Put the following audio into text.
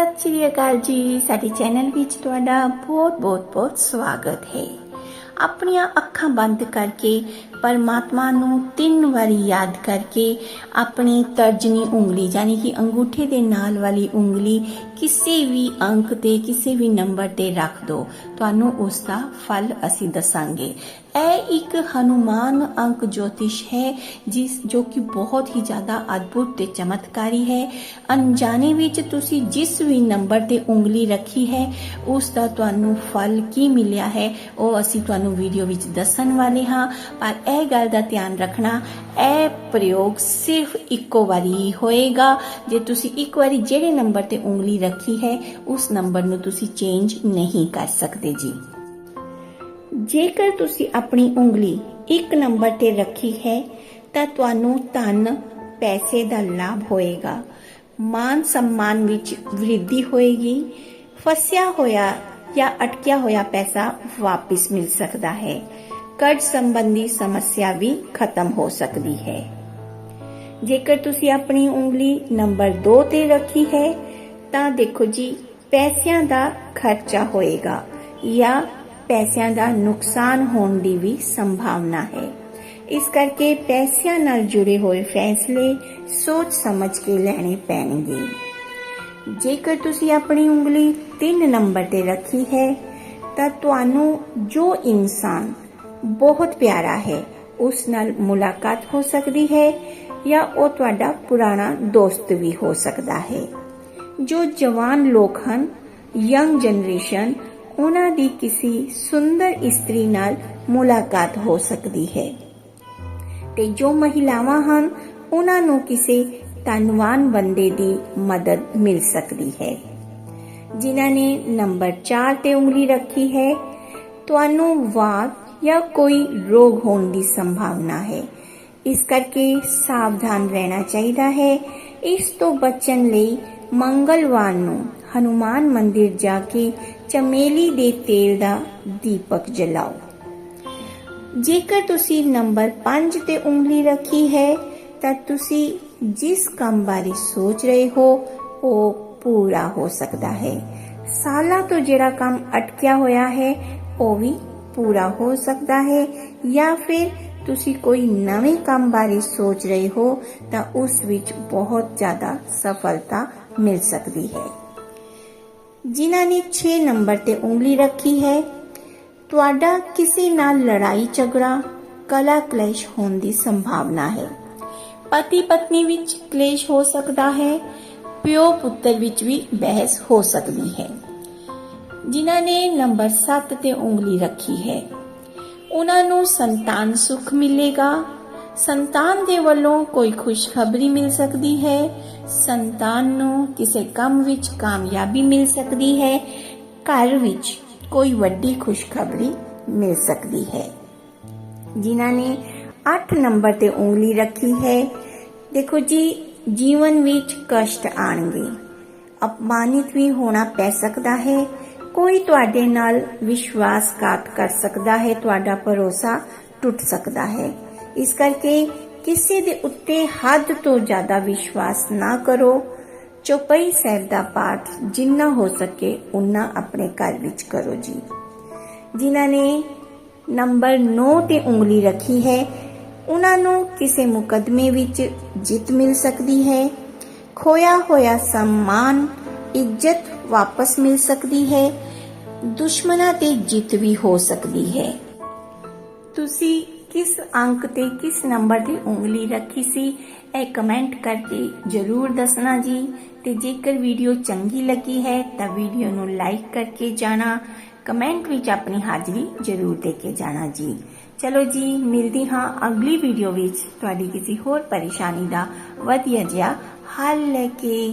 ਸਤਿ ਸ਼੍ਰੀ ਅਕਾਲ ਜੀ। ਸਾਡੇ ਚੈਨਲ ਵਿੱਚ ਤੁਹਾਡਾ ਬਹੁਤ-ਬਹੁਤ ਬਹੁਤ ਸਵਾਗਤ ਹੈ। ਆਪਣੀਆਂ ਅੱਖਾਂ ਬੰਦ ਕਰਕੇ, ਪਰਮਾਤਮਾ ਨੂੰ ਤਿੰਨ ਵਾਰੀ ਯਾਦ ਕਰਕੇ, ਆਪਣੀ ਤਰਜਨੀ ਉਂਗਲੀ, ਯਾਨੀ ਕਿ ਅੰਗੂਠੇ ਦੇ ਨਾਲ ਵਾਲੀ ਉਂਗਲੀ, ਕਿਸੇ ਵੀ ਅੰਕ ਤੇ, ਕਿਸੇ ਵੀ ਨੰਬਰ ਤੇ ਰੱਖ ਦਿਓ ਤੁਹਾਨੂੰ ਉਸ ਦਾ ਫਲ ਅਸੀਂ ਦੱਸਾਂਗੇ। ਇਹ ਇੱਕ ਹਨੂਮਾਨ ਅੰਕ ਜੋਤਿਸ਼ ਹੈ, ਜਿਸ ਜੋ ਕਿ ਬਹੁਤ ਹੀ ਜ਼ਿਆਦਾ ਅਦਭੁਤ ਤੇ ਚਮਤਕਾਰੀ ਹੈ। ਅਣਜਾਣੇ ਵਿੱਚ ਤੁਸੀਂ ਜਿਸ ਵੀ ਨੰਬਰ ਤੇ ਉਂਗਲੀ ਰੱਖੀ ਹੈ, ਉਸ ਦਾ ਤੁਹਾਨੂੰ ਫਲ ਕੀ ਮਿਲਿਆ ਹੈ, ਉਹ ਅਸੀਂ ਤੁਹਾਨੂੰ ਵੀਡੀਓ ਵਿੱਚ ਦੱਸਣ ਵਾਲੇ ਹਾਂ। ਪਰ ਇਹ ਗੱਲ ਦਾ ਧਿਆਨ ਰੱਖਣਾ, ਇਹ ਪ੍ਰਯੋਗ ਸਿਰਫ ਇੱਕੋ ਵਾਰੀ ਹੀ ਹੋਏਗਾ। ਜੇ ਤੁਸੀਂ ਇੱਕ ਵਾਰੀ ਜਿਹੜੇ ਨੰਬਰ ਤੇ ਉਂਗਲੀ ਰੱਖੀ ਹੈ, ਉਸ ਨੰਬਰ ਨੂੰ ਤੁਸੀਂ ਚੇਂਜ ਨਹੀਂ ਕਰ ਸਕਦੇ ਜੀ। ਜੇਕਰ ਤੁਸੀਂ ਆਪਣੀ ਉਂਗਲੀ ਇੱਕ ਨੰਬਰ ਤੇ ਰੱਖੀ ਹੈ, ਤਾਂ ਤੁਹਾਨੂੰ ਧਨ, ਪੈਸੇ ਦਾ ਲਾਭ ਹੋਏਗਾ। ਮਾਨ ਸਨਮਾਨ ਵਿੱਚ ਵ੍ਰਿੱਧੀ ਹੋਏਗੀ, ਫਸਿਆ ਹੋਇਆ ਜਾਂ ਅਟਕਿਆ ਹੋਇਆ ਪੈਸਾ ਵਾਪਸ ਮਿਲ ਸਕਦਾ ਹੈ। ਕਰਜ਼ ਸੰਬੰਧੀ ਸਮੱਸਿਆ ਵੀ ਖਤਮ ਹੋ ਸਕਦੀ ਹੈ। ਜੇਕਰ ਤੁਸੀਂ ਆਪਣੀ ਉਂਗਲੀ ਨੰਬਰ 2 ਤੇ ਰੱਖੀ ਹੈ, ਤਾਂ ਦੇਖੋ ਜੀ, ਪੈਸਿਆਂ ਦਾ ਖਰਚਾ ਹੋਏਗਾ ਜਾਂ ਪੈਸਿਆਂ ਦਾ ਨੁਕਸਾਨ ਹੋਣ ਦੀ ਵੀ ਸੰਭਾਵਨਾ ਹੈ ਇਸ ਕਰਕੇ ਪੈਸਿਆਂ ਨਾਲ ਜੁੜੇ ਹੋਏ ਫੈਸਲੇ ਸੋਚ ਸਮਝ ਕੇ ਲੈਣੇ ਪੈਣਗੇ ਜੇਕਰ ਤੁਸੀਂ ਆਪਣੀ ਉਂਗਲੀ 3 ਨੰਬਰ ਤੇ ਰੱਖੀ ਹੈ ਤਾਂ ਤੁਹਾਨੂੰ ਜੋ ਇਨਸਾਨ ਬਹੁਤ ਪਿਆਰਾ ਹੈ ਉਸ ਨਾਲ ਮੁਲਾਕਾਤ ਹੋ ਸਕਦੀ ਹੈ ਜਾਂ ਉਹ ਤੁਹਾਡਾ ਪੁਰਾਣਾ ਦੋਸਤ ਵੀ ਹੋ ਸਕਦਾ ਹੈ ਜੋ ਜਵਾਨ ਲੋਕ ਹਨ ਯੰਗ ਜਨਰੇਸ਼ਨ ਉਹਨਾਂ ਦੀ ਕਿਸੇ ਸੁੰਦਰ ਇਸਤਰੀ ਨਾਲ ਮੁਲਾਕਾਤ ਹੋ ਸਕਦੀ ਹੈ। ਤੇ ਜੋ ਮਹਿਲਾਵਾਂ ਹਨ, ਉਹਨਾਂ ਨੂੰ ਕਿਸੇ ਧਨਵਾਨ ਬੰਦੇ ਦੀ ਮਦਦ ਮਿਲ ਸਕਦੀ ਹੈ। ਜਿਨ੍ਹਾਂ ਨੇ ਨੰਬਰ 4 ਤੇ ਉਂਗਲੀ ਰੱਖੀ ਹੈ, ਤੁਹਾਨੂੰ ਵਾਤ ਜਾਂ ਕੋਈ ਰੋਗ ਹੋਣ ਦੀ ਸੰਭਾਵਨਾ ਹੈ। ਇਸ ਕਰਕੇ ਸਾਵਧਾਨ ਰਹਿਣਾ ਚਾਹੀਦਾ ਹੈ। ਇਸ ਤੋਂ ਬਚਣ ਲਈ ਮੰਗਲਵਾਰ ਨੂੰ ਹਨੂਮਾਨ ਮੰਦਿਰ ਜਾ ਕੇ ਚਮੇਲੀ ਦੇ ਤੇਲ ਦਾ ਦੀਪਕ ਜਲਾਓ। ਜੇਕਰ ਤੁਸੀਂ ਨੰਬਰ 5 ਤੇ ਉਂਗਲੀ ਰੱਖੀ ਹੈ, ਤਾਂ ਤੁਸੀਂ ਜਿਸ ਕੰਮ ਬਾਰੇ ਸੋਚ ਰਹੇ ਹੋ, ਉਹ ਪੂਰਾ ਹੋ ਸਕਦਾ ਹੈ। ਸਾਲਾਂ ਤੋਂ ਜਿਹੜਾ ਕੰਮ ਅਟਕਿਆ ਹੋਇਆ ਹੈ, ਉਹ ਵੀ ਪੂਰਾ ਹੋ ਸਕਦਾ ਹੈ। ਜਾਂ ਫਿਰ ਤੁਸੀਂ ਕੋਈ ਨਵੇਂ ਕੰਮ ਬਾਰੇ ਸੋਚ ਰਹੇ ਹੋ, ਤਾਂ ਉਸ ਵਿੱਚ ਬਹੁਤ ਜ਼ਿਆਦਾ ਸਫਲਤਾ ਮਿਲ ਸਕਦੀ ਹੈ। ਜਿਨ੍ਹਾਂ ਨੇ 6 ਨੰਬਰ ਤੇ ਉਂਗਲੀ ਰੱਖੀ ਹੈ। ਤੁਹਾਡਾ ਕਿਸੇ ਨਾਲ ਲੜਾਈ, ਝਗੜਾ, ਕਲਾ, ਕਲੇਸ਼ ਹੋਣ ਦੀ ਸੰਭਾਵਨਾ ਹੈ। ਪਤੀ ਪਤਨੀ ਵਿੱਚ ਕਲੇਸ਼ ਹੋ ਸਕਦਾ ਹੈ ਪਿਓ ਪੁੱਤਰ ਵਿੱਚ ਵੀ ਬਹਿਸ ਹੋ ਸਕਦੀ ਹੈ। ਜਿਨ੍ਹਾਂ ਨੇ ਨੰਬਰ 7 ਤੇ ਉਂਗਲੀ ਰੱਖੀ ਹੈ, ਉਹਨਾਂ ਨੂੰ ਸੰਤਾਨ ਸੁਖ ਮਿਲੇਗਾ। ਸੰਤਾਨ ਦੇ ਵੱਲੋਂ ਕੋਈ ਖੁਸ਼ਖਬਰੀ ਮਿਲ ਸਕਦੀ ਹੈ। ਸੰਤਾਨ ਨੂੰ ਕਿਸੇ ਕੰਮ ਵਿੱਚ ਕਾਮਯਾਬੀ ਮਿਲ ਸਕਦੀ ਹੈ। ਘਰ ਵਿੱਚ ਕੋਈ ਵੱਡੀ ਖੁਸ਼ਖਬਰੀ ਮਿਲ ਸਕਦੀ ਹੈ। ਜਿਨ੍ਹਾਂ ਨੇ 8 ਨੰਬਰ ਤੇ ਉਂਗਲੀ ਰੱਖੀ ਹੈ। ਦੇਖੋ ਜੀ, ਜੀਵਨ ਵਿੱਚ ਕਸ਼ਟ ਆਣਗੇ। ਅਪਮਾਨਿਤ ਵੀ ਹੋਣਾ ਪੈ ਸਕਦਾ ਹੈ। ਕੋਈ ਤੁਹਾਡੇ ਨਾਲ ਵਿਸ਼ਵਾਸਘਾਤ ਕਰ ਸਕਦਾ ਹੈ। ਤੁਹਾਡਾ ਭਰੋਸਾ ਟੁੱਟ ਸਕਦਾ ਹੈ। ਇਸ ਕਰਕੇ ਕਿਸੇ ਦੇ ਉੱਤੇ ਹੱਦ ਤੋਂ ਜ਼ਿਆਦਾ ਵਿਸ਼ਵਾਸ ਨਾ ਕਰੋ। ਚੁਪਈ ਸਾਹਿਬ ਦਾ ਪਾਠ ਜਿੰਨਾ ਹੋ ਸਕੇ ਉਨਾ ਆਪਣੇ ਘਰ ਵਿੱਚ ਕਰੋ ਜੀ। ਜਿਨ੍ਹਾਂ ਨੇ ਨੰਬਰ 9 ਤੇ ਉਂਗਲੀ ਰੱਖੀ ਹੈ, ਉਹਨਾਂ ਨੂੰ ਕਿਸੇ ਮੁਕਦਮੇ ਵਿੱਚ ਜਿੱਤ ਮਿਲ ਸਕਦੀ ਹੈ। ਖੋਇਆ ਹੋਇਆ ਸਨਮਾਨ, ਇੱਜ਼ਤ ਵਾਪਸ ਮਿਲ ਸਕਦੀ ਹੈ। ਦੁਸ਼ਮਣਾਂ ਤੇ ਜਿੱਤ ਵੀ ਹੋ ਸਕਦੀ ਹੈ। ਤੁਸੀਂ ਕਿਸ ਅੰਕ ਤੇ ਕਿਸ ਨੰਬਰ 'ਤੇ ਉਂਗਲੀ ਰੱਖੀ ਸੀ ਇਹ ਕਮੈਂਟ ਕਰਕੇ ਜਰੂਰ ਦੱਸਣਾ ਜੀ ਤੇ ਜੇਕਰ ਵੀਡੀਓ ਚੰਗੀ ਲੱਗੀ ਹੈ ਤਾਂ ਵੀਡੀਓ ਨੂੰ ਲਾਈਕ ਕਰਕੇ ਜਾਣਾ ਕਮੈਂਟ ਵਿੱਚ ਆਪਣੀ ਹਾਜ਼ਰੀ ਜਰੂਰ ਦੇ ਕੇ ਜਾਣਾ ਜੀ ਚਲੋ ਜੀ ਮਿਲਦੀ ਹਾਂ ਅਗਲੀ ਵੀਡੀਓ ਵਿੱਚ ਤੁਹਾਡੀ ਕਿਸੇ ਹੋਰ ਪਰੇਸ਼ਾਨੀ ਦਾ ਵਧੀਆ ਜਿਹਾ ਹੱਲ ਲੈ ਕੇ